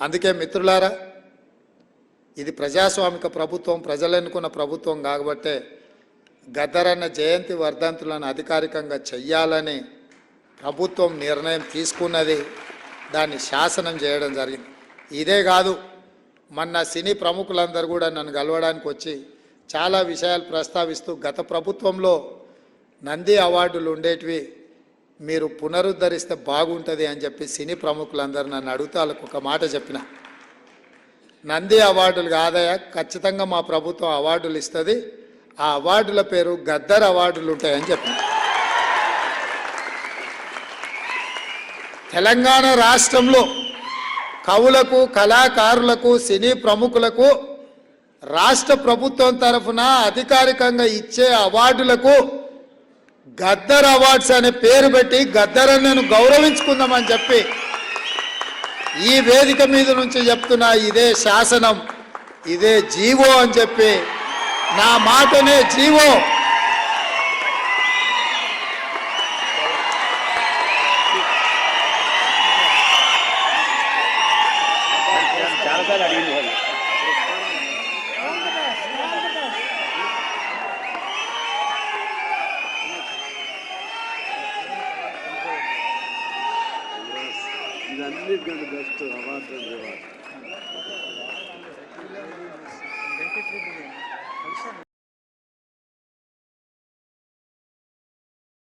అందుకే మిత్రులారా ఇది ప్రజాస్వామిక ప్రభుత్వం ప్రజలు ఎన్నుకున్న ప్రభుత్వం కాబట్టే గద్దరన్న జయంతి వర్ధంతులను అధికారికంగా చెయ్యాలని ప్రభుత్వం నిర్ణయం తీసుకున్నది దాన్ని శాసనం చేయడం జరిగింది. ఇదే కాదు మొన్న సినీ ప్రముఖులందరూ కూడా నన్ను కలవడానికి వచ్చి చాలా విషయాలు ప్రస్తావిస్తూ గత ప్రభుత్వంలో నంది అవార్డులు ఉండేటివి మీరు పునరుద్ధరిస్తే బాగుంటుంది అని చెప్పి సినీ ప్రముఖులందరూ నన్ను అడుగుతాలకు వాళ్ళకు ఒక మాట చెప్పిన. నంది అవార్డులు కాదయా ఖచ్చితంగా మా ప్రభుత్వం అవార్డులు ఇస్తుంది. ఆ అవార్డుల పేరు గద్దర్ అవార్డులు ఉంటాయని చెప్పిన. తెలంగాణ రాష్ట్రంలో కవులకు కళాకారులకు సినీ ప్రముఖులకు రాష్ట్ర ప్రభుత్వం తరఫున అధికారికంగా ఇచ్చే అవార్డులకు గద్దర్ అవార్డ్స్ అనే పేరు పెట్టి గద్దరన్నను గౌరవించుకుందామని చెప్పి ఈ వేదిక మీద నుంచి చెప్తున్నా ఇదే శాసనం ఇదే జీవో అని చెప్పి. నా మాటనే జీవో. చాలాసార్లు ಇದು ಅಲ್ಲಿದ್ಕೊಂಡು ಬೆಸ್ಟ್ ಅವಾರ್ಡ್ ಅಂದ್ರೆ